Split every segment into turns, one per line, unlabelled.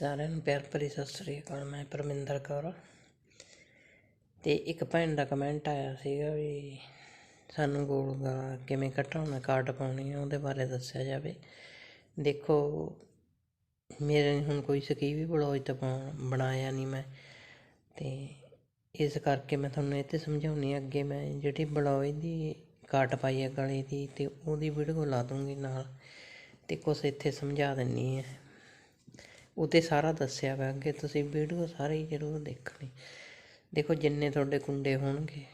ਸਾਰਿਆਂ ਨੂੰ ਪਿਆਰ ਭਰੀ ਸਤਿ ਸ੍ਰੀ ਅਕਾਲ ਮੈਂ ਪਰਮਿੰਦਰ ਕੌਰ ਤੇ ਇੱਕ ਭੈਣ ਦਾ ਕਮੈਂਟ ਆਇਆ ਸੀਗਾ ਵੀ ਸਾਨੂੰ ਗੋਲਗਾ ਕਿਵੇਂ ਘਟਾਉਣਾ ਕਾਟ ਪਾਉਣੀ ਹੈ ਉਹਦੇ ਬਾਰੇ ਦੱਸਿਆ ਜਾਵੇ ਦੇਖੋ ਮੇਰੇ ਹੁਣ ਕੋਈ ਸਕੀ ਵੀ ਬਲੌਜ ਤਾਂ ਬਣਾਇਆ ਨਹੀਂ ਮੈਂ ਤੇ ਇਸ ਕਰਕੇ ਮੈਂ ਤੁਹਾਨੂੰ ਇਹ ਤੇ ਸਮਝਾਉਣੀ ਅੱਗੇ ਮੈਂ ਜਿਹੜੀ ਬਲੌਜ ਦੀ ਕਾਟ ਪਾਈ ਹੈ ਗਲੇ ਦੀ ਤੇ ਉਹਦੀ ਵੀਡੀਓ ਲਾ ਦੂੰਗੀ ਨਾਲ ਤੇ ਕੁਝ ਇੱਥੇ ਸਮਝਾ ਦਿੰਨੀ ਹੈ ਉਹਤੇ ਸਾਰਾ ਦੱਸਿਆ ਹੋਇਆ ਕਿ ਤੁਸੀਂ ਵੀਡੀਓ ਸਾਰੀ ਜ਼ਰੂਰ ਦੇਖਣੀ ਦੇਖੋ ਜਿੰਨੇ ਤੁਹਾਡੇ ਕੁੰਡੇ ਹੋਣਗੇ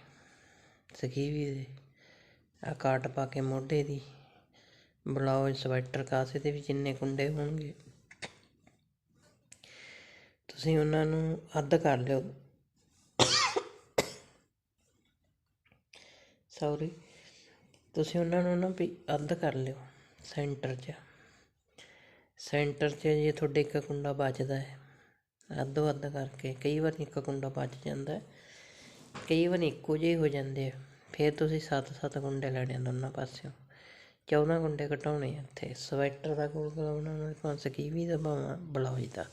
ਵੀ ਦੇ ਆ ਕਾਟ ਪਾ ਕੇ ਮੋਢੇ ਦੀ ਬਲਾਉ ਸਵੈਟਰ ਕਾਸੇ ਤੇ ਵੀ ਜਿੰਨੇ ਕੁੰਡੇ ਹੋਣਗੇ ਤੁਸੀਂ ਉਹਨਾਂ ਨੂੰ ਅੱਧ ਕਰ ਲਿਓ ਸੌਰੀ ਤੁਸੀਂ ਉਹਨਾਂ ਨੂੰ ਨਾ ਵੀ ਅੱਧ ਕਰ ਲਿਓ ਸੈਂਟਰ 'ਚ ਸੈਂਟਰ 'ਚ ਜੇ ਤੁਹਾਡੇ ਇੱਕ ਕੁੰਡਾ ਬਚਦਾ ਹੈ ਅੱਧੋ ਅੱਧ ਕਰਕੇ ਕਈ ਵਾਰ ਇੱਕ ਕੁੰਡਾ ਬਚ ਜਾਂਦਾ ਕਈ ਵਾਰ ਇੱਕੋ ਜਿਹੇ ਹੋ ਜਾਂਦੇ ਆ ਫਿਰ ਤੁਸੀਂ ਸੱਤ ਸੱਤ ਗੁੰਡੇ ਲੈਣੇ ਦੋਨਾਂ ਪਾਸਿਓਂ 14 ਗੁੰਡੇ ਘਟਾਉਣੇ ਆ ਇੱਥੇ ਸਵੈਟਰ ਦਾ ਕੋਲ ਕਰਾਉਣਾ ਉਹਨਾਂ ਦੇ ਪੰਜ ਕੀ ਵੀ ਦਬਾਵਾਂ ਬਲਾਉਜ ਦਾ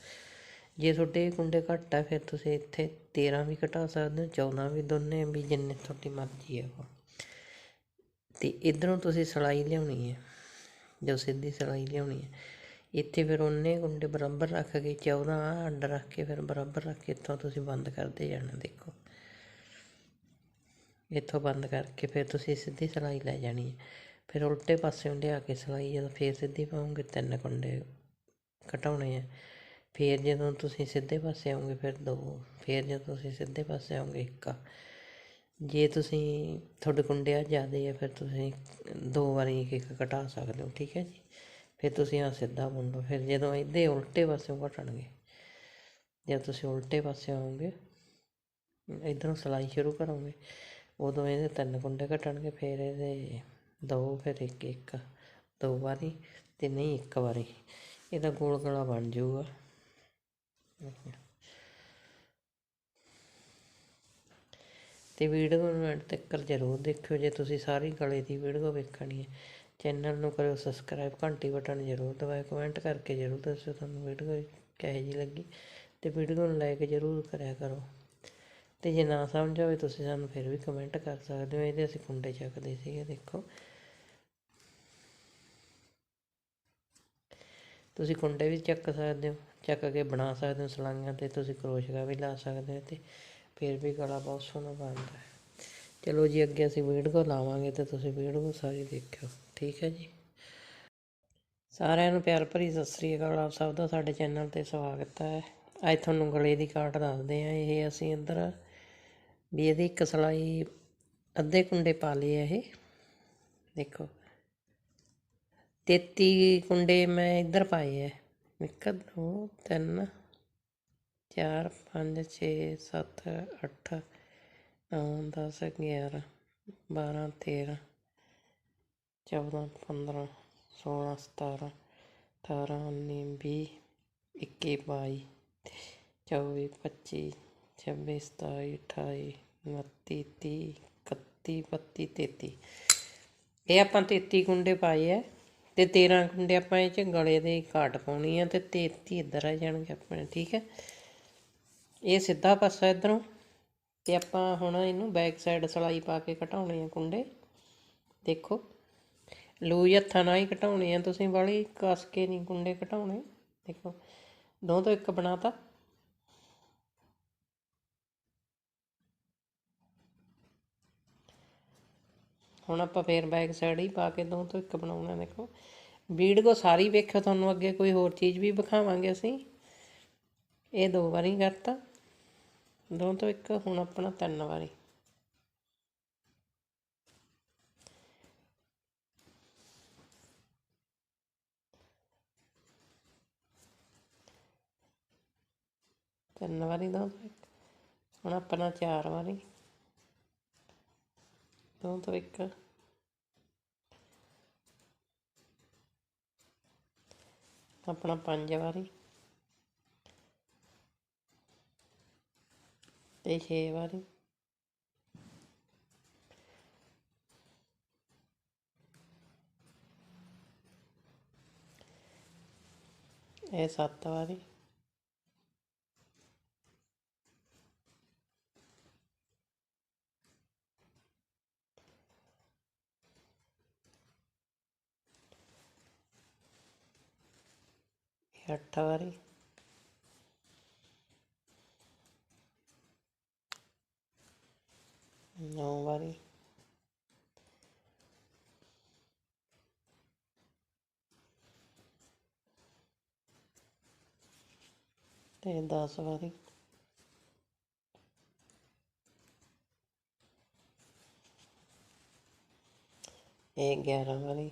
ਜੇ ਤੁਹਾਡੇ ਗੁੰਡੇ ਘੱਟ ਆ ਫਿਰ ਤੁਸੀਂ ਇੱਥੇ 13 ਵੀ ਘਟਾ ਸਕਦੇ ਹੋ 14 ਵੀ ਦੋਨੇ ਵੀ ਜਿੰਨੇ ਤੁਹਾਡੀ ਮਰਜ਼ੀ ਹੈ ਉਹ ਤੇ ਇਧਰੋਂ ਤੁਸੀਂ ਸਲਾਈ ਲਿਆਉਣੀ ਹੈ ਜੋ ਸਿੱਧੀ ਸਲਾਈ ਲਿਆਉਣੀ ਹੈ ਇੱਥੇ ਫਿਰ ਉਹਨੇ ਕੁੰਡੇ ਬਰਾਬਰ ਰੱਖ ਕੇ 14 ਅੰਡ ਰੱਖ ਕੇ ਫਿਰ ਬਰਾਬਰ ਰੱਖ ਕੇ ਇੱਥੋਂ ਤੁਸੀਂ ਬੰਦ ਕਰਦੇ ਜਾਣਾ ਦੇਖੋ ਇੱਥੋਂ ਬੰਦ ਕਰਕੇ ਫਿਰ ਤੁਸੀਂ ਸਿੱਧੀ ਸਲਾਈ ਲੈ ਜਾਣੀ ਹੈ ਫਿਰ ਉਲਟੇ ਪਾਸੇ ਲਿਆ ਕੇ ਸਲਾਈ ਜਦੋਂ ਫੇਰ ਸਿੱਧੀ ਪਾਉਂਗੇ ਤਿੰਨ ਕੁੰਡੇ ਘਟਾਉਣੇ ਆ ਫੇਰ ਜਦੋਂ ਤੁਸੀਂ ਸਿੱਧੇ ਪਾਸੇ ਆਉਂਗੇ ਫਿਰ ਦੋ ਫੇਰ ਜਦੋਂ ਤੁਸੀਂ ਸਿੱਧੇ ਪਾਸੇ ਆਉਂਗੇ ਇੱਕ ਜੇ ਤੁਸੀਂ ਤੁਹਾਡੇ ਕੁੰਡੇ ਆ ਜ਼ਿਆਦੇ ਆ ਫਿਰ ਤੁਸੀਂ ਦੋ ਵਾਰੀ ਇੱਕ ਇੱਕ ਘਟਾ ਸਕਦੇ ਹੋ ਠੀਕ ਹੈ ਜੀ ਫਿਰ ਤੁਸੀਂ ਆ ਸਿੱਧਾ ਬੁੰਦੋ ਫਿਰ ਜਦੋਂ ਇਹਦੇ ਉਲਟੇ ਪਾਸੇ ਘਟਣਗੇ ਜੇ ਤੁਸੀਂ ਉਲਟੇ ਪਾਸੇ ਆਉਂਗੇ ਇਧਰੋਂ ਸਲਾਈ ਸ਼ੁਰੂ ਕਰੋਗੇ ਉਦੋਂ ਇਹਦੇ ਤਿੰਨ ਕੁੰਡੇ ਘਟਣਗੇ ਫਿਰ ਇਹਦੇ ਦੋ ਫਿਰ ਇੱਕ ਇੱਕ ਦੋ ਵਾਰੀ ਤੇ ਨਹੀਂ ਇੱਕ ਵਾਰੀ ਇਹਦਾ ਗੋਲ ਗਲਾ ਬਣ ਜਾਊਗਾ ਤੇ ਵੀਡੀਓ ਨੂੰ ਅੰਤ ਤੱਕ ਜ਼ਰੂਰ ਦੇਖਿਓ ਜੇ ਤੁਸੀਂ ਸਾਰੀ ਗਲੇ ਦੀ ਵੀਡੀਓ ਵੇਖਣੀ ਹੈ ਚੈਨਲ ਨੂੰ ਕਰਿਓ ਸਬਸਕ੍ਰਾਈਬ ਘੰਟੀ ਬਟਨ ਜ਼ਰੂਰ ਦਬਾਇਓ ਕਮੈਂਟ ਕਰਕੇ ਜ਼ਰੂਰ ਦੱਸਿਓ ਤੁਹਾਨੂੰ ਵੀਡੀਓ ਕਿਹੋ ਜੀ ਲੱਗੀ ਤੇ ਵੀਡੀਓ ਨੂੰ ਲਾਈਕ ਜ਼ਰੂਰ ਕਰਿਆ ਕਰੋ ਤੇ ਜੇ ਨਾ ਸਮਝ ਆਵੇ ਤੁਸੀਂ ਸਾਨੂੰ ਫਿਰ ਵੀ ਕਮੈਂਟ ਕਰ ਸਕਦੇ ਹੋ ਇਹਦੇ ਅਸੀਂ ਕੁੰਡੇ ਚੱਕਦੇ ਸੀਗੇ ਦੇਖੋ ਤੁਸੀਂ ਕੁੰਡੇ ਵੀ ਚੱਕ ਸਕਦੇ ਹੋ ਚੱਕ ਕੇ ਬਣਾ ਸਕਦੇ ਹੋ ਸਲਾਈਆਂ ਤੇ ਤੁਸੀਂ ਕਰੋਸ਼ੀਆ ਵੀ ਲਾ ਸਕਦੇ ਹੋ ਤੇ ਫਿਰ ਵੀ ਗਲਾ ਬਹੁਤ ਸੋਹਣਾ ਬਣਦਾ ਹੈ ਚਲੋ ਜੀ ਅੱਗੇ ਅਸੀਂ ਵੀਡੀਓ ਲਾਵਾਂਗੇ ਤੇ ਤੁਸੀਂ ਵੀਡੀਓ ਸਾਰੀ ਦੇਖਿਓ ਠੀਕ ਹੈ ਜੀ ਸਾਰਿਆਂ ਨੂੰ ਪਿਆਰ ਭਰੀ ਸਤਿ ਸ੍ਰੀ ਅਕਾਲ ਆਪ ਸਭ ਦਾ ਸਾਡੇ ਚੈਨਲ ਤੇ ਸਵਾਗਤ ਹੈ ਅੱਜ ਤੁਹਾਨੂੰ ਗਲੇ ਦੀ ਕਾਟ ਦੱਸਦੇ ਆ ਇਹ ਅਸੀਂ ਅੰਦਰ ਵੀ ਇਹਦੀ ਇੱਕ ਸਲਾਈ ਅੱਧੇ ਕੁੰਡੇ ਪਾ ਲਏ ਇਹ ਦੇਖੋ 33 ਕੁੰਡੇ ਮੈਂ ਇੱਧਰ ਪਾਏ ਆ 1 2 3 4 5 6 7 8 9 10 11 12 13 ਚੌਦਾਂ ਪੰਦਰਾਂ ਸੋਲਾਂ ਸਤਾਰਾਂ ਅਠਾਰਾਂ ਉੱਨੀ ਵੀਹ ਇੱਕੀ ਬਾਈ ਚੌਵੀ ਪੱਚੀ ਛੱਬੀ ਸਤਾਈ ਅਠਾਈ ਉਨੱਤੀ ਤੀਹ ਇਕੱਤੀ ਬੱਤੀ ਤੇਤੀ ਇਹ ਆਪਾਂ 33 ਗੁੰਡੇ ਪਾਏ ਐ ਤੇ 13 ਗੁੰਡੇ ਆਪਾਂ ਇਹ ਚ ਗਲੇ ਦੇ ਘਾਟ ਪਾਉਣੀ ਆ ਤੇ 33 ਇੱਧਰ ਆ ਜਾਣਗੇ ਆਪਣੇ ਠੀਕ ਹੈ ਇਹ ਸਿੱਧਾ ਪਾਸਾ ਇਧਰੋਂ ਤੇ ਆਪਾਂ ਹੁਣ ਇਹਨੂੰ ਬੈਕ ਸਾਈਡ ਸਲਾਈ ਪਾ ਕੇ ਘਟਾਉਣੇ ਆ ਕੁੰਡੇ ਦੇਖੋ ਲੂਜ ਹੱਥਾਂ ਨਾਲ ਹੀ ਘਟਾਉਣੇ ਆ ਤੁਸੀਂ ਬਾਲੀ ਕਸ ਕੇ ਨਹੀਂ ਗੁੰਡੇ ਘਟਾਉਣੇ ਦੇਖੋ ਦੋ ਤੋਂ ਇੱਕ ਬਣਾਤਾ ਹੁਣ ਆਪਾਂ ਫੇਰ ਬੈਕ ਸਾਈਡ ਹੀ ਪਾ ਕੇ ਦੋ ਤੋਂ ਇੱਕ ਬਣਾਉਣਾ ਦੇਖੋ ਵੀਡੀਓ ਸਾਰੀ ਵੇਖਿਓ ਤੁਹਾਨੂੰ ਅੱਗੇ ਕੋਈ ਹੋਰ ਚੀਜ਼ ਵੀ ਵਿਖਾਵਾਂਗੇ ਅਸੀਂ ਇਹ ਦੋ ਵਾਰੀ ਕਰਤਾ ਦੋ ਤੋਂ ਇੱਕ ਹੁਣ ਆਪਣਾ ਤਿੰਨ ਵਾਰੀ ਤਿੰਨ ਵਾਰੀ ਦੋ ਹੁਣ ਆਪਣਾ ਚਾਰ ਵਾਰੀ ਦੋ ਤੋਂ ਇੱਕ ਆਪਣਾ ਪੰਜ ਵਾਰੀ ਤੇ 6 ਵਾਰੀ ਇਹ 7 ਵਾਰੀ ಅಠಾರಿ ನೌ ਵਾਰੀ ਤੇ 10 ਵਾਰੀ ਇਹ 11 ਵਾਰੀ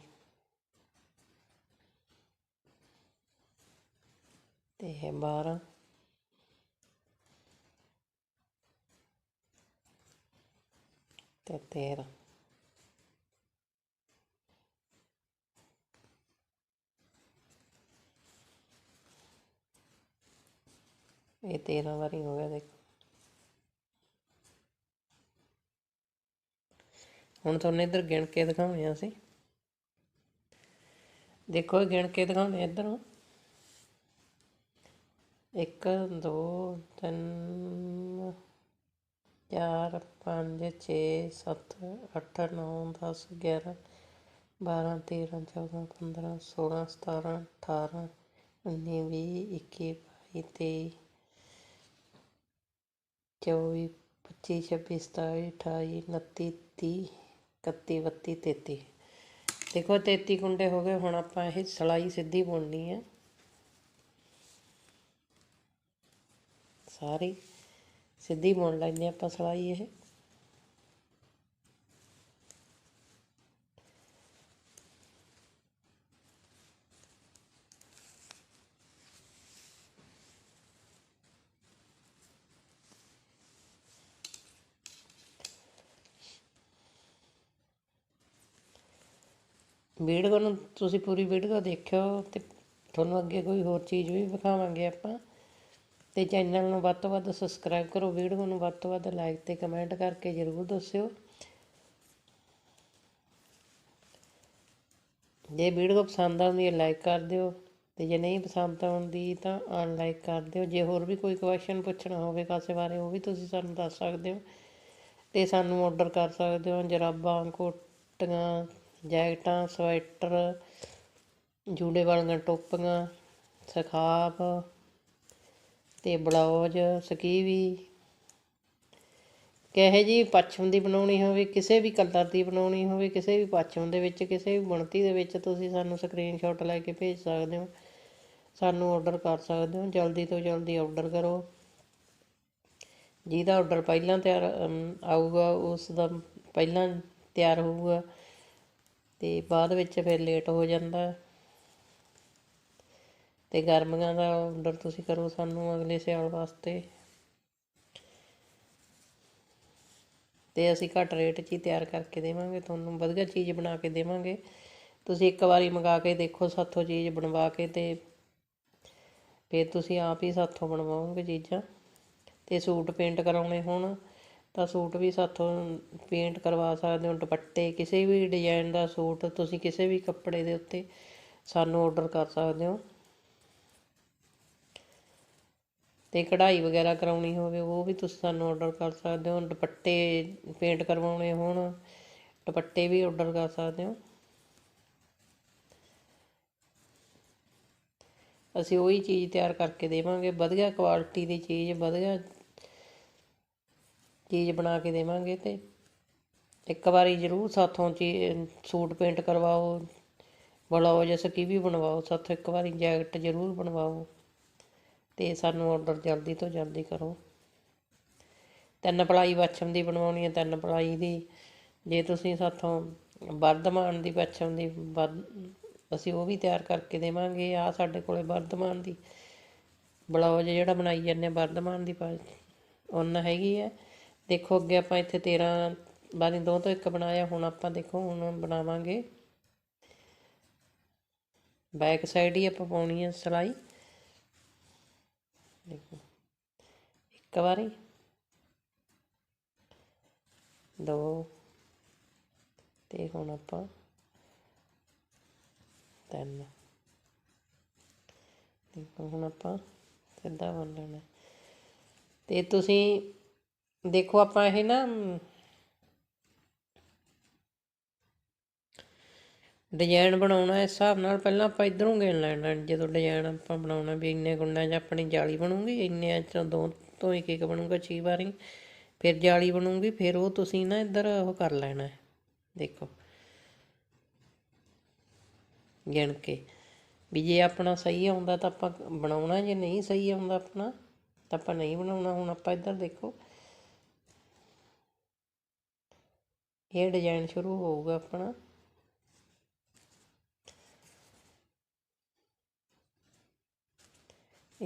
ਤੇ 12 ਤੇ 13 ਇਹ 13 ਵਾਰੀ ਹੋ ਗਿਆ ਦੇਖੋ ਹੁਣ ਤੁਹਾਨੂੰ ਇੱਧਰ ਗਿਣ ਕੇ ਦਿਖਾਉਂਦੇ ਆ ਅਸੀਂ ਦੇਖੋ ਗਿਣ ਕੇ ਦਿਖਾਉਣੇ ਇੱਧਰੋਂ ਇੱਕ ਦੋ ਤਿੰਨ ਚਾਰ ਪੰਜ ਛੇ ਸੱਤ ਅੱਠ ਨੌ ਦਸ ਗਿਆਰਾਂ ਬਾਰਾਂ ਤੇਰਾਂ ਚੌਦਾਂ ਪੰਦਰਾਂ ਸੋਲਾਂ ਸਤਾਰਾਂ ਅਠਾਰਾਂ ਉੱਨੀ ਵੀਹ ਇੱਕੀ ਬਾਈ ਤੇਈ ਚੌਵੀ ਪੱਚੀ ਛੱਬੀ ਸਤਾਈ ਅਠਾਈ ਉਨੱਤੀ ਤੀਹ ਇਕੱਤੀ ਬੱਤੀ ਤੇਤੀ ਦੇਖੋ ਤੇਤੀ ਕੁੰਡੇ ਹੋ ਗਏ ਹੁਣ ਆਪਾਂ ਇਹ ਸਲਾਈ ਸਿੱਧੀ ਬੁਣਨੀ ਹੈ ਸਾਰੀ ਸਿੱਧੀ ਮੁੜ ਲੈਂਦੇ ਆਪਾਂ ਸਲਾਈ ਇਹ ਵੀਡੀਓ ਨੂੰ ਤੁਸੀਂ ਪੂਰੀ ਵੀਡੀਓ ਦੇਖਿਓ ਤੇ ਤੁਹਾਨੂੰ ਅੱਗੇ ਕੋਈ ਹੋਰ ਚੀਜ਼ ਵੀ ਵਿਖਾਵਾਂਗੇ ਆਪਾਂ ਤੇ ਚੈਨਲ ਨੂੰ ਵੱਧ ਤੋਂ ਵੱਧ ਸਬਸਕ੍ਰਾਈਬ ਕਰੋ ਵੀਡੀਓ ਨੂੰ ਵੱਧ ਤੋਂ ਵੱਧ ਲਾਈਕ ਤੇ ਕਮੈਂਟ ਕਰਕੇ ਜ਼ਰੂਰ ਦੱਸਿਓ ਜੇ ਵੀਡੀਓ ਪਸੰਦ ਆਉਂਦੀ ਹੈ ਲਾਈਕ ਕਰ ਦਿਓ ਤੇ ਜੇ ਨਹੀਂ ਪਸੰਦ ਆਉਂਦੀ ਤਾਂ ਅਨਲਾਈਕ ਕਰ ਦਿਓ ਜੇ ਹੋਰ ਵੀ ਕੋਈ ਕੁਐਸਚਨ ਪੁੱਛਣਾ ਹੋਵੇ ਕਾਸੇ ਬਾਰੇ ਉਹ ਵੀ ਤੁਸੀਂ ਸਾਨੂੰ ਦੱਸ ਸਕਦੇ ਹੋ ਤੇ ਸਾਨੂੰ ਆਰਡਰ ਕਰ ਸਕਦੇ ਹੋ ਜਰਾਬਾਂ ਕੋਟੀਆਂ ਜੈਕਟਾਂ ਸਵੈਟਰ ਜੂੜੇ ਵਾਲੀਆਂ ਟੋਪੀਆਂ ਸਖਾਬ ਤੇ ਬਲੌਜ ਸਕੀਵੀ ਕਹੇ ਜੀ ਪੱਛਮ ਦੀ ਬਣਾਉਣੀ ਹੋਵੇ ਕਿਸੇ ਵੀ ਕਲਰ ਦੀ ਬਣਾਉਣੀ ਹੋਵੇ ਕਿਸੇ ਵੀ ਪੱਛਮ ਦੇ ਵਿੱਚ ਕਿਸੇ ਵੀ ਬੁਣਤੀ ਦੇ ਵਿੱਚ ਤੁਸੀਂ ਸਾਨੂੰ ਸਕਰੀਨਸ਼ਾਟ ਲੈ ਕੇ ਭੇਜ ਸਕਦੇ ਹੋ ਸਾਨੂੰ ਆਰਡਰ ਕਰ ਸਕਦੇ ਹੋ ਜਲਦੀ ਤੋਂ ਜਲਦੀ ਆਰਡਰ ਕਰੋ ਜਿਹਦਾ ਆਰਡਰ ਪਹਿਲਾਂ ਤਿਆਰ ਆਊਗਾ ਉਸ ਦਾ ਪਹਿਲਾਂ ਤਿਆਰ ਹੋਊਗਾ ਤੇ ਬਾਅਦ ਵਿੱਚ ਫਿਰ ਲੇਟ ਹੋ ਜਾਂਦਾ ਤੇ ਗਰਮੀਆਂ ਦਾ ਆਰਡਰ ਤੁਸੀਂ ਕਰੋ ਸਾਨੂੰ ਅਗਲੇ ਸਿਆਲ ਵਾਸਤੇ ਤੇ ਅਸੀਂ ਘੱਟ ਰੇਟ 'ਚ ਹੀ ਤਿਆਰ ਕਰਕੇ ਦੇਵਾਂਗੇ ਤੁਹਾਨੂੰ ਵਧੀਆ ਚੀਜ਼ ਬਣਾ ਕੇ ਦੇਵਾਂਗੇ ਤੁਸੀਂ ਇੱਕ ਵਾਰੀ ਮੰਗਾ ਕੇ ਦੇਖੋ ਸਾਥੋਂ ਚੀਜ਼ ਬਣਵਾ ਕੇ ਤੇ ਫਿਰ ਤੁਸੀਂ ਆਪ ਹੀ ਸਾਥੋਂ ਬਣਵਾਓਗੇ ਚੀਜ਼ਾਂ ਤੇ ਸੂਟ ਪੇਂਟ ਕਰਾਉਣੇ ਹੋਣ ਤਾਂ ਸੂਟ ਵੀ ਸਾਥੋਂ ਪੇਂਟ ਕਰਵਾ ਸਕਦੇ ਹੋ ਦੁਪੱਟੇ ਕਿਸੇ ਵੀ ਡਿਜ਼ਾਈਨ ਦਾ ਸੂਟ ਤੁਸੀਂ ਕਿਸੇ ਵੀ ਕੱਪੜੇ ਦੇ ਉੱਤੇ ਸਾਨੂੰ ਆਰਡਰ ਕਰ ਸਕਦੇ ਹੋ ਤੇ ਕਢਾਈ ਵਗੈਰਾ ਕਰਾਉਣੀ ਹੋਵੇ ਉਹ ਵੀ ਤੁਸੀਂ ਸਾਨੂੰ ਆਰਡਰ ਕਰ ਸਕਦੇ ਹੋ ਦੁਪੱਟੇ ਪੇਂਟ ਕਰਵਾਉਣੇ ਹੋਣ ਦੁਪੱਟੇ ਵੀ ਆਰਡਰ ਕਰ ਸਕਦੇ ਹੋ ਅਸੀਂ ਉਹੀ ਚੀਜ਼ ਤਿਆਰ ਕਰਕੇ ਦੇਵਾਂਗੇ ਵਧੀਆ ਕੁਆਲਿਟੀ ਦੀ ਚੀਜ਼ ਵਧੀਆ ਚੀਜ਼ ਬਣਾ ਕੇ ਦੇਵਾਂਗੇ ਤੇ ਇੱਕ ਵਾਰੀ ਜ਼ਰੂਰ ਸਾਥੋਂ ਚੀ ਸੂਟ ਪੇਂਟ ਕਰਵਾਓ ਬਲਾਓ ਜਾਂ ਸਕੀ ਵੀ ਬਣਵਾਓ ਸਾਥੋਂ ਇੱਕ ਵਾਰੀ ਜੈਕਟ ਜ਼ਰੂਰ ਬਣਵਾਓ ਤੇ ਸਾਨੂੰ ਆਰਡਰ ਜਲਦੀ ਤੋਂ ਜਲਦੀ ਕਰੋ ਤਿੰਨ ਪਲਾਈ ਬਚਮ ਦੀ ਬਣਵਾਉਣੀ ਹੈ ਤਿੰਨ ਪਲਾਈ ਦੀ ਜੇ ਤੁਸੀਂ ਸਾਥੋਂ ਵਰਧਮਾਨ ਦੀ ਬਚਮ ਦੀ ਅਸੀਂ ਉਹ ਵੀ ਤਿਆਰ ਕਰਕੇ ਦੇਵਾਂਗੇ ਆ ਸਾਡੇ ਕੋਲੇ ਵਰਧਮਾਨ ਦੀ ਬਲੌਜ ਜਿਹੜਾ ਬਣਾਈ ਜਾਂਦੇ ਵਰਧਮਾਨ ਦੀ ਉਨ ਹੈਗੀ ਹੈ ਦੇਖੋ ਅੱਗੇ ਆਪਾਂ ਇੱਥੇ 13 ਬਾਦੀ ਦੋ ਤੋਂ ਇੱਕ ਬਣਾਇਆ ਹੁਣ ਆਪਾਂ ਦੇਖੋ ਹੁਣ ਬਣਾਵਾਂਗੇ ਬੈਕ ਸਾਈਡ ਹੀ ਆਪਾਂ ਪਾਉਣੀ ਹੈ ਸਲਾਈ ਦੇਖੋ ਇੱਕ ਵਾਰੀ ਦੋ ਤੇ ਹੁਣ ਆਪਾਂ ਤਿੰਨ ਦੇਖੋ ਹੁਣ ਆਪਾਂ ਸਿੱਧਾ ਬੰਨ ਲੈਣਾ ਤੇ ਤੁਸੀਂ ਦੇਖੋ ਆਪਾਂ ਇਹ ਨਾ ਡਿਜ਼ਾਈਨ ਬਣਾਉਣਾ ਇਸ ਹਿਸਾਬ ਨਾਲ ਪਹਿਲਾਂ ਆਪਾਂ ਇਧਰੋਂ ਗਿਣ ਲੈਣਾ ਜਦੋਂ ਡਿਜ਼ਾਈਨ ਆਪਾਂ ਬਣਾਉਣਾ ਵੀ ਇੰਨੇ ਗੁੰਡਾਂ 'ਚ ਆਪਣੀ ਜਾਲੀ ਬਣੂਗੀ ਇੰਨੇ ਚੋਂ ਦੋ ਤੋਂ ਇੱਕ ਇੱਕ ਬਣੂਗਾ 6 ਵਾਰੀ ਫਿਰ ਜਾਲੀ ਬਣੂਗੀ ਫਿਰ ਉਹ ਤੁਸੀਂ ਨਾ ਇੱਧਰ ਉਹ ਕਰ ਲੈਣਾ ਦੇਖੋ ਗਿਣ ਕੇ ਵੀ ਜੇ ਆਪਣਾ ਸਹੀ ਆਉਂਦਾ ਤਾਂ ਆਪਾਂ ਬਣਾਉਣਾ ਜੇ ਨਹੀਂ ਸਹੀ ਆਉਂਦਾ ਆਪਣਾ ਤਾਂ ਆਪਾਂ ਨਹੀਂ ਬਣਾਉਣਾ ਹੁਣ ਆਪਾਂ ਇੱਧਰ ਦੇਖੋ ਇਹ ਡਿਜ਼ਾਈਨ ਸ਼ੁਰੂ ਹੋਊਗਾ ਆਪਣਾ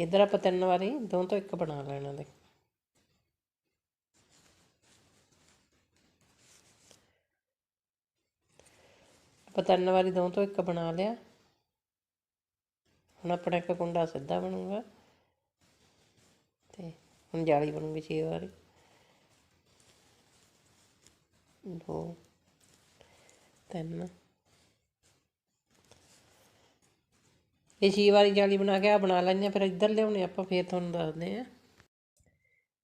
ਇਧਰ ਆਪਾਂ ਤਿੰਨ ਵਾਰੀ ਦੋ ਤੋਂ ਇੱਕ ਬਣਾ ਲੈਣਾ ਦੇ ਆਪਾਂ ਤਿੰਨ ਵਾਰੀ ਦੋ ਤੋਂ ਇੱਕ ਬਣਾ ਲਿਆ ਹੁਣ ਆਪਣਾ ਇੱਕ ਕੁੰਡਾ ਸਿੱਧਾ ਬਣੂਗਾ ਤੇ ਹੁਣ ਜਾਲੀ ਬਣੂਗੀ 6 ਵਾਰੀ ਦੋ ਤਿੰਨ ਇਹ ਛੀ ਵਾਲੀ ਜਾਲੀ ਬਣਾ ਕੇ ਆ ਬਣਾ ਲੈਂਦੇ ਫਿਰ ਇੱਧਰ ਲਿਆਉਣੇ ਆਪਾਂ ਫੇਰ ਤੁਹਾਨੂੰ ਦੱਸਦੇ ਆ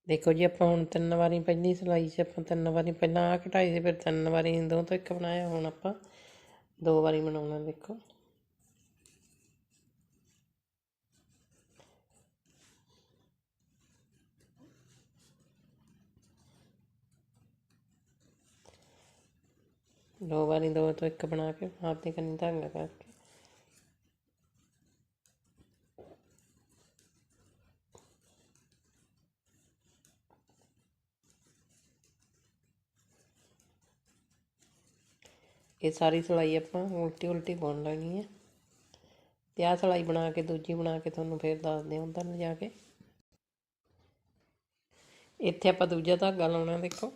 ਦੇਖੋ ਜੀ ਆਪਾਂ ਹੁਣ ਤਿੰਨ ਵਾਰੀ ਪਹਿਲੀ ਸਲਾਈ 'ਚ ਆਪਾਂ ਤਿੰਨ ਵਾਰੀ ਪਹਿਲਾਂ ਆ ਘਟਾਈ ਸੀ ਫਿਰ ਤਿੰਨ ਵਾਰੀ ਦੋ ਤੋਂ ਇੱਕ ਬਣਾਇਆ ਹੁਣ ਆਪਾਂ ਦੋ ਵਾਰੀ ਬਣਾਉਣਾ ਦੇਖੋ ਦੋ ਵਾਰੀ ਦੋ ਤੋਂ ਇੱਕ ਬਣਾ ਕੇ ਆਪ ਕੰਨੀ ਧਾਗਾ ਕਰਕੇ ਕੇ ਸਾਰੀ ਸਲਾਈ ਆਪਾਂ ਉਲਟੀ ਉਲਟੀ ਬੁਣ ਲੈਣੀ ਹੈ ਤੇ ਆਹ ਸਲਾਈ ਬਣਾ ਕੇ ਦੂਜੀ ਬਣਾ ਕੇ ਤੁਹਾਨੂੰ ਫਿਰ ਦੱਸਦੇ ਹਾਂ ਉਧਰ ਨੂੰ ਜਾ ਕੇ ਇੱਥੇ ਆਪਾਂ ਦੂਜਾ ਧਾਗਾ ਲਾਉਣਾ ਦੇਖੋ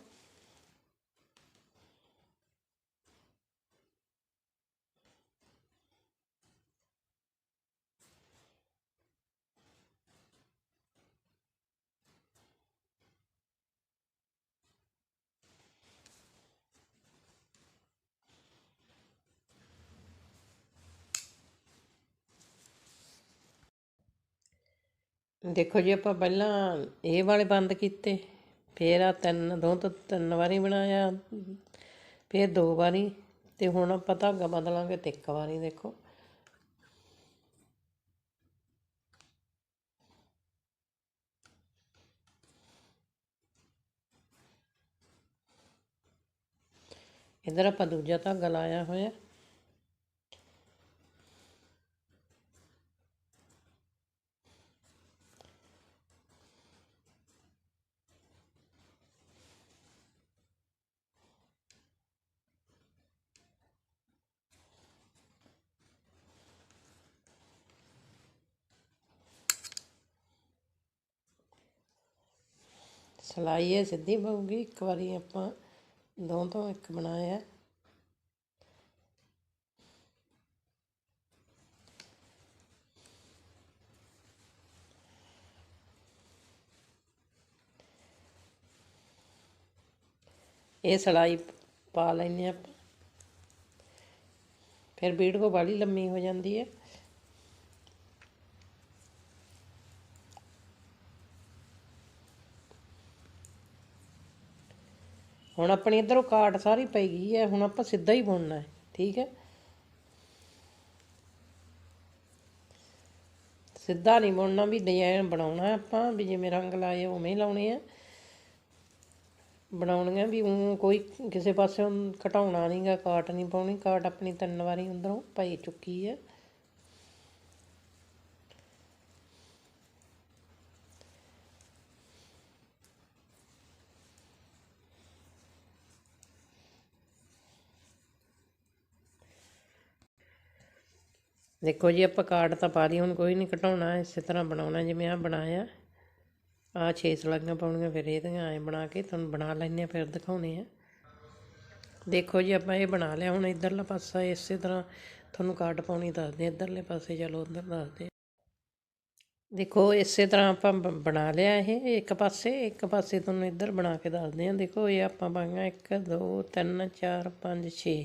ਦੇਖੋ ਜੀ ਆਪਾਂ ਪਹਿਲਾਂ ਇਹ ਵਾਲੇ ਬੰਦ ਕੀਤੇ ਫਿਰ ਆ ਤਿੰਨ ਦੋ ਤੋਂ ਤਿੰਨ ਵਾਰੀ ਬਣਾਇਆ ਫਿਰ ਦੋ ਵਾਰੀ ਤੇ ਹੁਣ ਆਪਾਂ ਧਾਗਾ ਬਦਲਾਂਗੇ ਤੇ ਇੱਕ ਵਾਰੀ ਦੇਖੋ ਇਧਰ ਆਪਾਂ ਦੂਜਾ ਧਾਗਾ ਲਾਇਆ ਹੋਇਆ ਸਲਾਈ ਇਹ ਸਿੱਧੀ ਪਊਗੀ ਇੱਕ ਵਾਰੀ ਆਪਾਂ ਦੋ ਤੋਂ ਇੱਕ ਬਣਾਇਆ ਇਹ ਸਲਾਈ ਪਾ ਲੈਨੇ ਆਪਾਂ ਫਿਰ ਵੀਡੀਓ ਬੜੀ ਲੰਮੀ ਹੋ ਜਾਂਦੀ ਹੈ ਹੁਣ ਆਪਣੀ ਇਧਰੋਂ ਕਾਟ ਸਾਰੀ ਪਈ ਗਈ ਹੈ ਹੁਣ ਆਪਾਂ ਸਿੱਧਾ ਹੀ ਬੁਣਨਾ ਹੈ ਠੀਕ ਹੈ ਸਿੱਧਾ ਨਹੀਂ ਬੁਣਨਾ ਵੀ ਡਿਜ਼ਾਈਨ ਬਣਾਉਣਾ ਆਪਾਂ ਵੀ ਜਿਵੇਂ ਰੰਗ ਲਾਏ ਉਵੇਂ ਹੀ ਲਾਉਣੇ ਆ ਬਣਾਉਣੀਆਂ ਵੀ ਉਹ ਕੋਈ ਕਿਸੇ ਪਾਸੇ ਘਟਾਉਣਾ ਨਹੀਂਗਾ ਕਾਟ ਨਹੀਂ ਪਾਉਣੀ ਕਾਟ ਆਪਣੀ ਤਿੰਨ ਵਾਰੀ ਅੰਦਰੋਂ ਪਈ ਚੁੱਕੀ ਹੈ ਦੇਖੋ ਜੀ ਆਪਾਂ ਕਾਟ ਤਾਂ ਪਾ ਲਈ ਹੁਣ ਕੋਈ ਨਹੀਂ ਘਟਾਉਣਾ ਇਸੇ ਤਰ੍ਹਾਂ ਬਣਾਉਣਾ ਜਿਵੇਂ ਆ ਬਣਾਇਆ ਆ 6 ਸਲਾਈਆਂ ਪਾਉਣੀਆਂ ਫਿਰ ਇਹਦੀਆਂ ਐ ਬਣਾ ਕੇ ਤੁਹਾਨੂੰ ਬਣਾ ਲੈਣੇ ਫਿਰ ਦਿਖਾਉਣੇ ਆ ਦੇਖੋ ਜੀ ਆਪਾਂ ਇਹ ਬਣਾ ਲਿਆ ਹੁਣ ਇਧਰਲਾ ਪਾਸਾ ਇਸੇ ਤਰ੍ਹਾਂ ਤੁਹਾਨੂੰ ਕਾਟ ਪਾਉਣੀ ਦੱਸਦੇ ਇਧਰਲੇ ਪਾਸੇ ਚਲੋ ਉਧਰ ਦੱਸਦੇ ਦੇਖੋ ਇਸੇ ਤਰ੍ਹਾਂ ਆਪਾਂ ਬਣਾ ਲਿਆ ਇਹ ਇੱਕ ਪਾਸੇ ਇੱਕ ਪਾਸੇ ਤੁਹਾਨੂੰ ਇੱਧਰ ਬਣਾ ਕੇ ਦੱਸਦੇ ਆ ਦੇਖੋ ਇਹ ਆਪਾਂ ਪਾਈਆਂ 1 2 3 4 5 6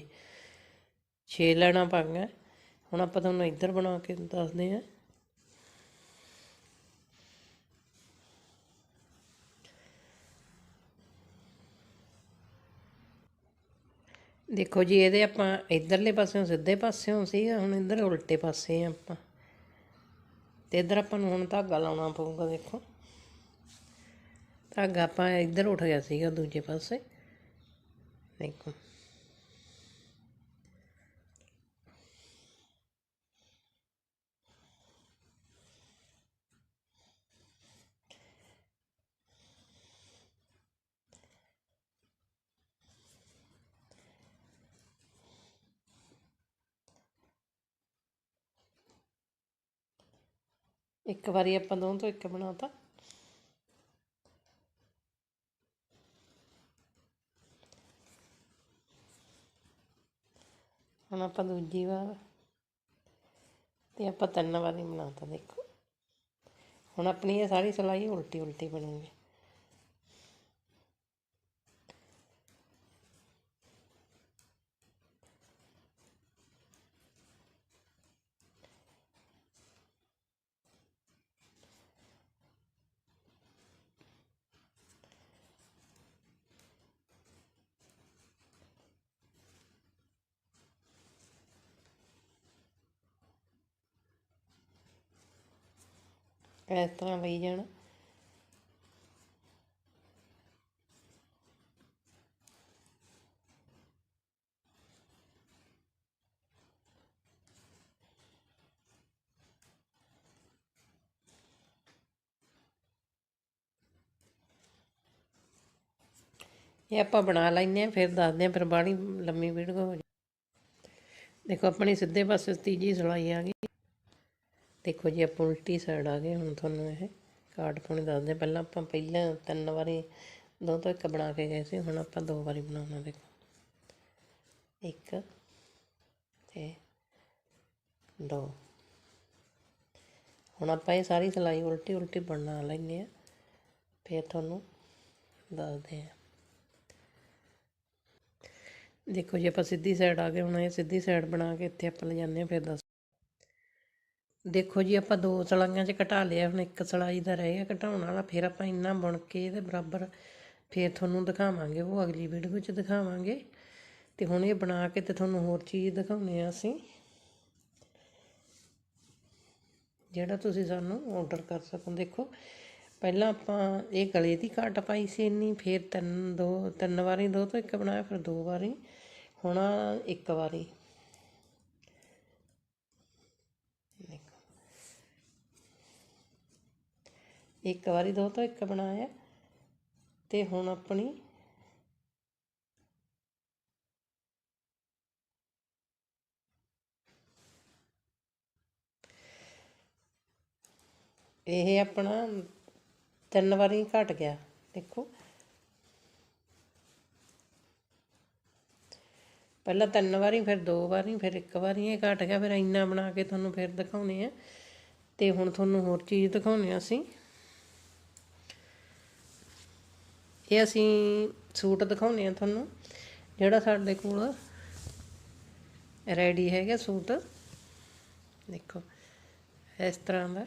6 ਲੈਣਾ ਪਾਂਗਾ ਹੁਣ ਆਪਾਂ ਤੁਹਾਨੂੰ ਇੱਧਰ ਬਣਾ ਕੇ ਦੱਸਦੇ ਆਂ ਦੇਖੋ ਜੀ ਇਹਦੇ ਆਪਾਂ ਇਧਰਲੇ ਪਾਸਿਓਂ ਸਿੱਧੇ ਪਾਸਿਓਂ ਸੀ ਹੁਣ ਇਧਰ ਉਲਟੇ ਪਾਸੇ ਆ ਆਪਾਂ ਤੇ ਇਧਰ ਆਪਾਂ ਨੂੰ ਹੁਣ ਧਾਗਾ ਲਾਉਣਾ ਪਊਗਾ ਦੇਖੋ ਧਾਗਾ ਆਪਾਂ ਇਧਰ ਉੱਠ ਗਿਆ ਸੀਗਾ ਦੂਜੇ ਪਾਸੇ ਦੇਖੋ ਇੱਕ ਵਾਰੀ ਆਪਾਂ ਦੋਨੋਂ ਤੋਂ ਇੱਕ ਬਣਾਤਾ ਹੁਣ ਆਪਾਂ ਦੂਜੀ ਵਾਰ ਤੇ ਆਪਾਂ ਤਿੰਨ ਵਾਰੀ ਬਣਾਤਾ ਦੇਖੋ ਹੁਣ ਆਪਣੀ ਇਹ ਸਾਰੀ ਸਲਾਈ ਉਲਟੀ ਉਲਟੀ ਬਣੂਗੀ ਇਸ ਤਰ੍ਹਾਂ ਲਈ ਜਾਣਾ ਇਹ ਆਪਾਂ ਬਣਾ ਲੈਨੇ ਆ ਫਿਰ ਦੱਸਦੇ ਆ ਫਿਰ ਬਾਣੀ ਲੰਮੀ ਵੀਡੀਓ ਹੋ ਜੇ ਦੇਖੋ ਆਪਣੀ ਸਿੱਧੇ ਪਾਸੇ ਤੀਜੀ ਸਲਾਈ ਆ ਗਈ ਦੇਖੋ ਜੀ ਆਪਾਂ ਉਲਟੀ ਸਾਈਡ ਆ ਗਏ ਹੁਣ ਤੁਹਾਨੂੰ ਇਹ ਕਾਰਡ ਪਾਉਣੇ ਦੱਸਦੇ ਪਹਿਲਾਂ ਆਪਾਂ ਪਹਿਲਾਂ ਤਿੰਨ ਵਾਰੀ ਦੋ ਤੋਂ ਇੱਕ ਬਣਾ ਕੇ ਗਏ ਸੀ ਹੁਣ ਆਪਾਂ ਦੋ ਵਾਰੀ ਬਣਾਉਣਾ ਦੇਖੋ ਇੱਕ ਤੇ ਦੋ ਹੁਣ ਆਪਾਂ ਇਹ ਸਾਰੀ ਸਲਾਈ ਉਲਟੀ ਉਲਟੀ ਬਣਾ ਲੈਣੀ ਆ ਫਿਰ ਤੁਹਾਨੂੰ ਦੱਸਦੇ ਆ ਦੇਖੋ ਜੀ ਆਪਾਂ ਸਿੱਧੀ ਸਾਈਡ ਆ ਗਏ ਹੁਣ ਇਹ ਸਿੱਧੀ ਸਾਈਡ ਬਣਾ ਕੇ ਇੱਥੇ ਆਪਾਂ ਲੈ ਜਾਂਦੇ ਆ ਫਿਰ ਦੱਸ ਦੇਖੋ ਜੀ ਆਪਾਂ ਦੋ ਸਲਾਈਆਂ 'ਚ ਘਟਾ ਲਿਆ ਹੁਣ ਇੱਕ ਸਲਾਈ ਦਾ ਰਹਿ ਗਿਆ ਘਟਾਉਣ ਵਾਲਾ ਫਿਰ ਆਪਾਂ ਇੰਨਾ ਬੁਣ ਕੇ ਇਹਦੇ ਬਰਾਬਰ ਫਿਰ ਤੁਹਾਨੂੰ ਦਿਖਾਵਾਂਗੇ ਉਹ ਅਗਲੀ ਵੀਡੀਓ 'ਚ ਦਿਖਾਵਾਂਗੇ ਤੇ ਹੁਣ ਇਹ ਬਣਾ ਕੇ ਤੇ ਤੁਹਾਨੂੰ ਹੋਰ ਚੀਜ਼ ਦਿਖਾਉਨੇ ਆ ਅਸੀਂ ਜਿਹੜਾ ਤੁਸੀਂ ਸਾਨੂੰ ਆਰਡਰ ਕਰ ਸਕੋ ਦੇਖੋ ਪਹਿਲਾਂ ਆਪਾਂ ਇਹ ਗਲੇ ਦੀ ਘਾਟ ਪਾਈ ਸੀ ਇੰਨੀ ਫਿਰ ਤਿੰਨ ਦੋ ਤਿੰਨ ਵਾਰੀ ਦੋ ਤੋਂ ਇੱਕ ਬਣਾਇਆ ਫਿਰ ਦੋ ਵਾਰੀ ਹੁਣ ਇੱਕ ਵਾਰੀ ਇੱਕ ਵਾਰੀ ਦੋ ਤੋਂ ਇੱਕ ਬਣਾਇਆ ਤੇ ਹੁਣ ਆਪਣੀ ਇਹ ਆਪਣਾ ਤਿੰਨ ਵਾਰੀ ਘਟ ਗਿਆ ਦੇਖੋ ਪਹਿਲਾਂ ਤਿੰਨ ਵਾਰੀ ਫਿਰ ਦੋ ਵਾਰੀ ਫਿਰ ਇੱਕ ਵਾਰੀ ਇਹ ਘਟ ਗਿਆ ਫਿਰ ਇੰਨਾ ਬਣਾ ਕੇ ਤੁਹਾਨੂੰ ਫਿਰ ਦਿਖਾਉਨੇ ਆ ਤੇ ਹੁਣ ਤੁਹਾਨੂੰ ਹੋਰ ਚੀਜ਼ ਦਿਖਾਉਨੇ ਆ ਅਸੀਂ ਇਹ ਅਸੀਂ ਸੂਟ ਦਿਖਾਉਨੇ ਆ ਤੁਹਾਨੂੰ ਜਿਹੜਾ ਸਾਡੇ ਕੋਲ ਰੈਡੀ ਹੈਗਾ ਸੂਟ ਦੇਖੋ ਇਸ ਤਰ੍ਹਾਂ ਦਾ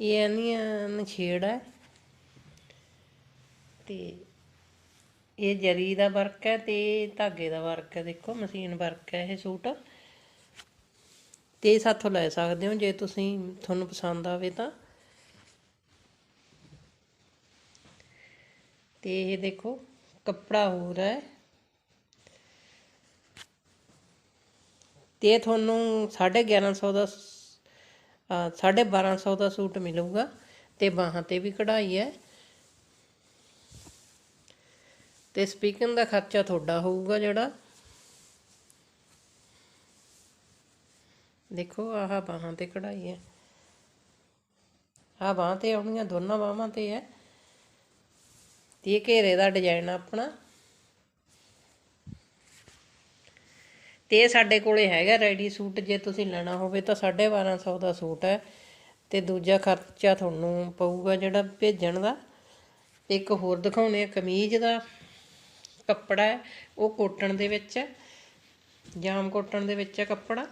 ਇਹ ਨਹੀਂ ਛੇੜ ਹੈ ਤੇ ਇਹ ਜਰੀ ਦਾ ਵਰਕ ਹੈ ਤੇ ਧਾਗੇ ਦਾ ਵਰਕ ਹੈ ਦੇਖੋ ਮਸ਼ੀਨ ਵਰਕ ਹੈ ਇਹ ਸੂਟ ਤੇ ਸਾਥੋਂ ਲੈ ਸਕਦੇ ਹੋ ਜੇ ਤੁਸੀਂ ਤੁਹਾਨੂੰ ਪਸੰਦ ਆਵੇ ਤਾਂ ਤੇ ਇਹ ਦੇਖੋ ਕੱਪੜਾ ਹੋਰ ਹੈ ਤੇ ਤੁਹਾਨੂੰ 1150 ਦਾ 1250 ਦਾ ਸੂਟ ਮਿਲੂਗਾ ਤੇ ਬਾਹਾਂ ਤੇ ਵੀ ਕਢਾਈ ਹੈ ਤੇ ਸਪੀਕਿੰਗ ਦਾ ਖਰਚਾ ਤੁਹਾਡਾ ਹੋਊਗਾ ਜਿਹੜਾ ਦੇਖੋ ਆਹ ਬਾਹਾਂ ਤੇ ਕਢਾਈ ਹੈ ਆਹ ਬਾਹਾਂ ਤੇ ਆਉਣੀਆਂ ਦੋਨਾਂ ਬਾਹਾਂ ਤੇ ਹੈ ਤੇ ਇਹ ਘੇਰੇ ਦਾ ਡਿਜ਼ਾਈਨ ਆਪਣਾ ਤੇ ਸਾਡੇ ਕੋਲੇ ਹੈਗਾ ਰੈਡੀ ਸੂਟ ਜੇ ਤੁਸੀਂ ਲੈਣਾ ਹੋਵੇ ਤਾਂ 1250 ਦਾ ਸੂਟ ਹੈ ਤੇ ਦੂਜਾ ਖਰਚਾ ਤੁਹਾਨੂੰ ਪਊਗਾ ਜਿਹੜਾ ਭੇਜਣ ਦਾ ਇੱਕ ਹੋਰ ਦਿਖਾਉਣੇ ਆ ਕਮੀਜ਼ ਦਾ ਕੱਪੜਾ ਉਹ ਕੋਟਣ ਦੇ ਵਿੱਚ ਜਾਮ ਕੋਟਣ ਦੇ ਵਿੱਚ ਹੈ ਕੱਪੜਾ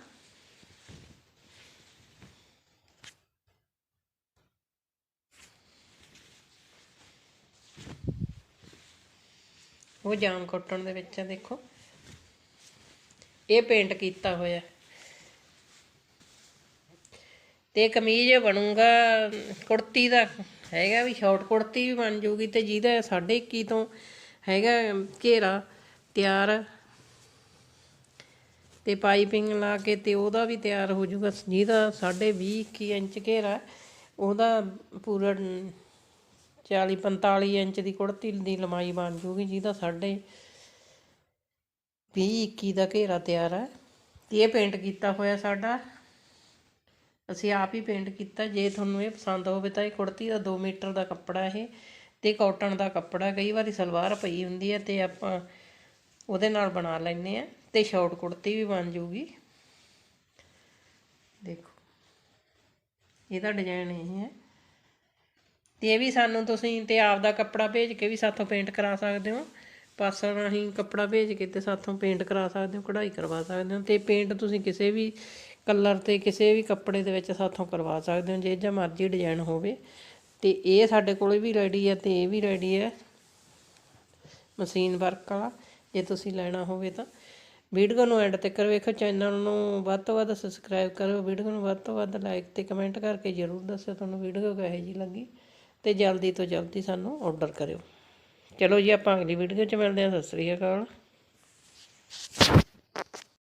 ਉਹ ਜਾਮ ਕੱਟਣ ਦੇ ਵਿੱਚ ਆ ਦੇਖੋ ਇਹ ਪੇਂਟ ਕੀਤਾ ਹੋਇਆ ਤੇ ਕਮੀਜ਼ ਬਣੂਗਾ ਕੁੜਤੀ ਦਾ ਹੈਗਾ ਵੀ ਸ਼ਾਰਟ ਕੁੜਤੀ ਵੀ ਬਣ ਜੂਗੀ ਤੇ ਜਿਹਦਾ 21.5 ਤੋਂ ਹੈਗਾ ਘੇਰਾ ਤਿਆਰ ਤੇ ਪਾਈਪਿੰਗ ਲਾ ਕੇ ਤੇ ਉਹਦਾ ਵੀ ਤਿਆਰ ਹੋ ਜੂਗਾ ਜਿਹਦਾ 20.5 ਇੰਚ ਘੇਰਾ ਉਹਦਾ ਪੂਰਾ 40 45 ਇੰਚ ਦੀ ਕੁੜਤੀ ਦੀ ਲੰਮਾਈ ਬਣ ਜੂਗੀ ਜਿਹਦਾ ਸਾਡੇ 20 21 ਦਾ ਘੇਰਾ ਤਿਆਰ ਹੈ ਤੇ ਇਹ ਪੇਂਟ ਕੀਤਾ ਹੋਇਆ ਸਾਡਾ ਅਸੀਂ ਆਪ ਹੀ ਪੇਂਟ ਕੀਤਾ ਜੇ ਤੁਹਾਨੂੰ ਇਹ ਪਸੰਦ ਹੋਵੇ ਤਾਂ ਇਹ ਕੁੜਤੀ ਦਾ 2 ਮੀਟਰ ਦਾ ਕੱਪੜਾ ਇਹ ਤੇ ਕਾਟਨ ਦਾ ਕੱਪੜਾ ਕਈ ਵਾਰੀ ਸਲਵਾਰ ਪਈ ਹੁੰਦੀ ਹੈ ਤੇ ਆਪਾਂ ਉਹਦੇ ਨਾਲ ਬਣਾ ਲੈਨੇ ਆ ਤੇ ਸ਼ਾਰਟ ਕੁੜਤੀ ਵੀ ਬਣ ਜੂਗੀ ਦੇਖੋ ਇਹਦਾ ਡਿਜ਼ਾਈਨ ਇਹ ਹੈ ਤੇ ਇਹ ਵੀ ਸਾਨੂੰ ਤੁਸੀਂ ਤੇ ਆਪ ਦਾ ਕੱਪੜਾ ਭੇਜ ਕੇ ਵੀ ਸਾਥੋਂ ਪੇਂਟ ਕਰਾ ਸਕਦੇ ਹੋ ਪਾਸਾ ਰਾਹੀਂ ਕੱਪੜਾ ਭੇਜ ਕੇ ਤੇ ਸਾਥੋਂ ਪੇਂਟ ਕਰਾ ਸਕਦੇ ਹੋ ਕਢਾਈ ਕਰਵਾ ਸਕਦੇ ਹੋ ਤੇ ਪੇਂਟ ਤੁਸੀਂ ਕਿਸੇ ਵੀ ਕਲਰ ਤੇ ਕਿਸੇ ਵੀ ਕੱਪੜੇ ਦੇ ਵਿੱਚ ਸਾਥੋਂ ਕਰਵਾ ਸਕਦੇ ਹੋ ਜੇ ਜਿਹਾ ਮਰਜ਼ੀ ਡਿਜ਼ਾਈਨ ਹੋਵੇ ਤੇ ਇਹ ਸਾਡੇ ਕੋਲ ਵੀ ਰੈਡੀ ਹੈ ਤੇ ਇਹ ਵੀ ਰੈਡੀ ਹੈ ਮਸ਼ੀਨ ਵਰਕ ਵਾਲਾ ਜੇ ਤੁਸੀਂ ਲੈਣਾ ਹੋਵੇ ਤਾਂ ਵੀਡੀਓ ਨੂੰ ਐਂਡ ਤੱਕ ਵੇਖੋ ਚੈਨਲ ਨੂੰ ਵੱਧ ਤੋਂ ਵੱਧ ਸਬਸਕ੍ਰਾਈਬ ਕਰੋ ਵੀਡੀਓ ਨੂੰ ਵੱਧ ਤੋਂ ਵੱਧ ਲਾਈਕ ਤੇ ਕਮੈਂਟ ਕਰਕੇ ਜਰੂਰ ਦੱਸਿਓ ਤੁਹਾਨੂੰ ਵੀਡੀਓ ਕਿਹੋ ਜਿਹੀ ਲੱਗੀ ਤੇ ਜਲਦੀ ਤੋਂ ਜਲਦੀ ਸਾਨੂੰ ਆਰਡਰ ਕਰਿਓ ਚਲੋ ਜੀ ਆਪਾਂ ਅਗਲੀ ਵੀਡੀਓ 'ਚ ਮਿਲਦੇ ਹਾਂ ਸਤਿ ਸ੍ਰੀ ਅਕਾਲ